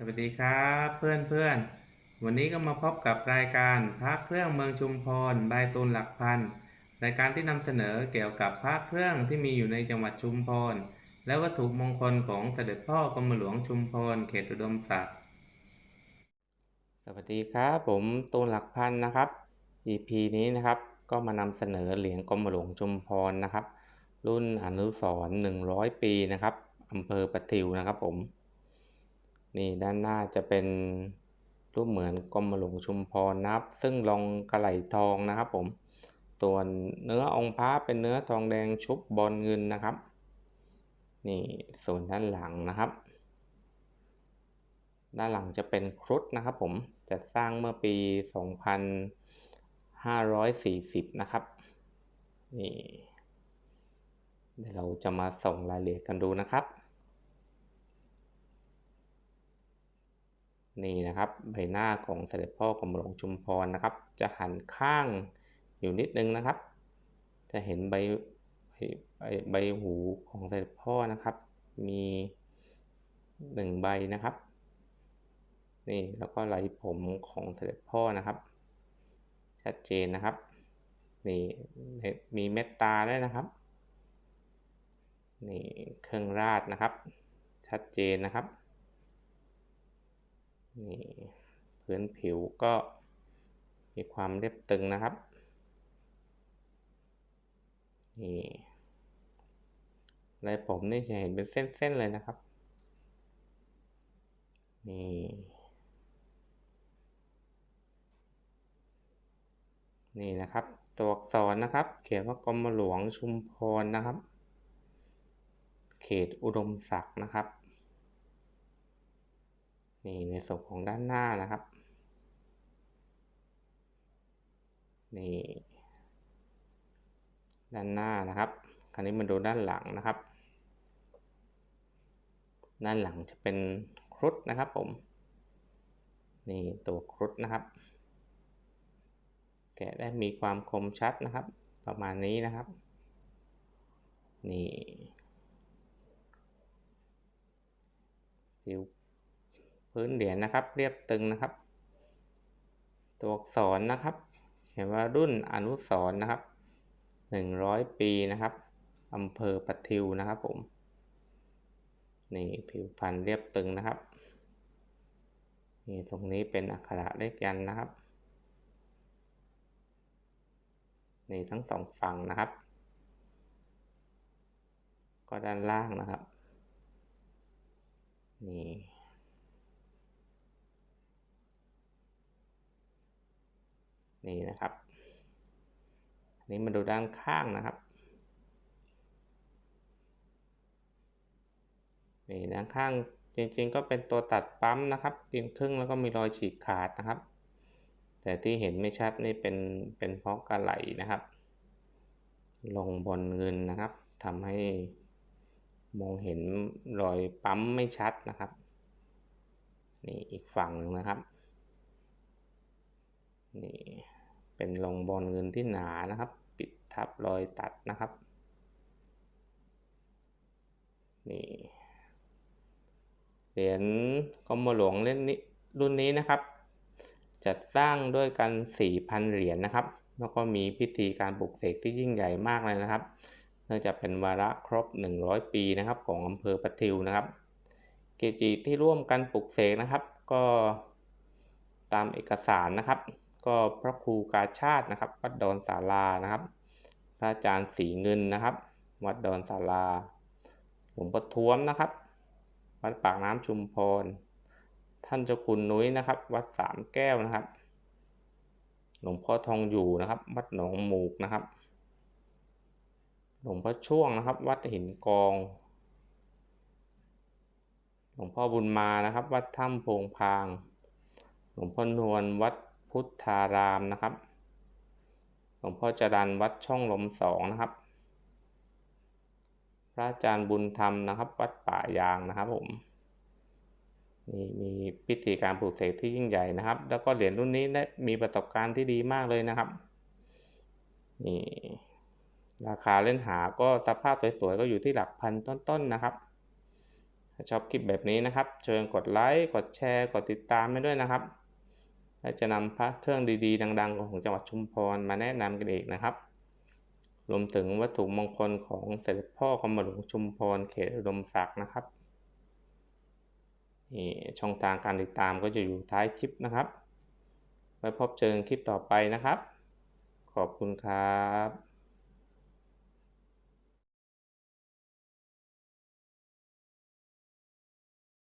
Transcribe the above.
สวัสดีครับเพื่อนเพื่อนวันนี้ก็มาพบกับรายการพระเครื่องเมืองชุมพรบายตูนหลักพันรายการที่นำเสนอเกี่ยวกับพระเครื่องที่มีอยู่ในจังหวัดชุมพรและวัตถุมงคลของเสด็จพ่อกรมหลวงชุมพรเขตอุดมศักดิ์สวัสดีครับผมตูนหลักพันนะครับ EP นี้นะครับก็มานำเสนอเหรียญกรมหลวงชุมพรนะครับ รุ่นอนุสรณ์100 ปีนะครับอำเภอปะทิวนะครับผม นี่ด้านหน้าจะเป็นรูปเหมือนกรมหลวงชุมพรนะครับ ซึ่งลงกระไหลทองนะครับผมส่วนเนื้อองค์พระเป็นเนื้อทองแดงชุบบอลเงินนะครับ นี่ส่วนด้านหลังนะครับ ด้านหลังจะเป็นครุฑนะครับผมจัดสร้างเมื่อปี 2540 นะครับ นี่เดี๋ยวเราจะมาส่งรายละเอียดกันดูนะครับ นี่นะครับใบหน้าของเสด็จพ่อกรมหลวงชุมพรนะครับ จะหันข้างอยู่นิดนึงนะครับ จะเห็นใบใบใบหูของเสด็จพ่อนะครับ มีหนึ่งใบนะครับนี่แล้วก็ไหลผมของเสด็จพ่อนะครับ ชัดเจนนะครับนี่มีเม็ดตาด้วยนะครับนี่เครื่องราดนะครับ ชัดเจนนะครับ นี่พื้นผิวก็มีความเรียบตึงนะครับ นี่ลายผมนี่จะเห็นเป็นเส้นๆเลยนะครับ นี่นี่นะครับ ตัวอักษรนะครับ เขียนว่ากรมหลวงชุมพรนะครับ เขตอุดมศักดิ์นะครับ นี่ในส่วนของด้านหน้านะครับ นี่ด้านหน้านะครับ คราวนี้มาดูด้านหลังนะครับ ด้านหลังจะเป็นครุฑนะครับผม นี่ตัวครุฑนะครับ แกะได้มีความคมชัดนะครับ ประมาณนี้นะครับ นี่ผิว พื้นเหรียญนะครับ เรียบตึงนะครับ ตัวอักษรนะครับ เขียนว่ารุ่นอนุสรนะครับหนึ่งร้อยปีนะครับอำเภอปะทิวนะครับผมนี่ผิวพันธุ์เรียบตึงนะครับนี่ตรงนี้เป็นอักขระเลขยันนะครับนี่ทั้งสองฝั่งนะครับ ก็ด้านล่างนะครับนี่ นี่นะครับอันนี้มาดูด้านข้างนะครับ นี่ด้านข้างจริงๆก็เป็นตัวตัดปั๊มนะครับกินครึ่งแล้วก็มีรอยฉีกขาดนะครับ แต่ที่เห็นไม่ชัดนี่เป็นเป็นเพราะกระไหลนะครับ ลงบนเงินนะครับทำให้มองเห็นรอยปั๊มไม่ชัดนะครับ นี่อีกฝั่งหนึ่งนะครับ นี่เป็นลงบอลเงินที่หนานะครับ ปิดทับรอยตัดนะครับนี่เหรียญกรมหลวงเล่นนี้รุ่นนี้นะครับ จัดสร้างด้วยกัน 4,000 เหรียญนนะครับ แล้วก็มีพิธีการปลุกเสกที่ยิ่งใหญ่มากเลยนะครับ เนื่องจากเป็นวาระครบ 100 ปีนะครับของอำเภอปะทิวนะครับ เกจิที่ร่วมกันปลุกเสกนะครับ ก็ตามเอกสารนะครับ ก็พระครูกาชาตินะครับ วัดดอนศาลานะครับ พระอาจารย์สีเงินนะครับ วัดดอนศาลาหลวงพ่อท้วมนะครับ วัดปากน้ำชุมพร ท่านเจ้าคุณนุ้ยนะครับ วัดสามแก้วนะครับ หลวงพ่อทองอยู่นะครับ วัดหนองหมูกนะครับ หลวงพ่อช่วงนะครับ วัดหินกอง หลวงพ่อบุญมานะครับ วัดถ้ำโพงพาง หลวงพ่อนวลวัด พุทธารามนะครับ หลวงพ่อจรันวัดช่องลมสองนะครับ พระอาจารย์บุญธรรมนะครับ วัดป่ายางนะครับผมนี่มีพิธีการปลูกเสกที่ยิ่งใหญ่นะครับ แล้วก็เหรียญรุ่นนี้ได้มีประสบการณ์ที่ดีมากเลยนะครับ นี่ราคาเล่นหาก็สภาพสวยๆก็อยู่ที่หลักพันต้นๆนะครับ ถ้าชอบคลิปแบบนี้นะครับ เชิญกดไลค์ กดแชร์ กดติดตามให้ด้วยนะครับ และจะนำพระเครื่องดีๆ ดัง ๆ ของจังหวัดชุมพรมาแนะนำกันอีกนะครับ รวมถึงวัตถุมงคลของเสด็จพ่อกรมหลวงชุมพรเขตอุดมศักดิ์นะครับนี่ช่องทางการติดตามก็จะอยู่ท้ายคลิปนะครับ ไว้พบเจอคลิปต่อไปนะครับ ขอบคุณครับ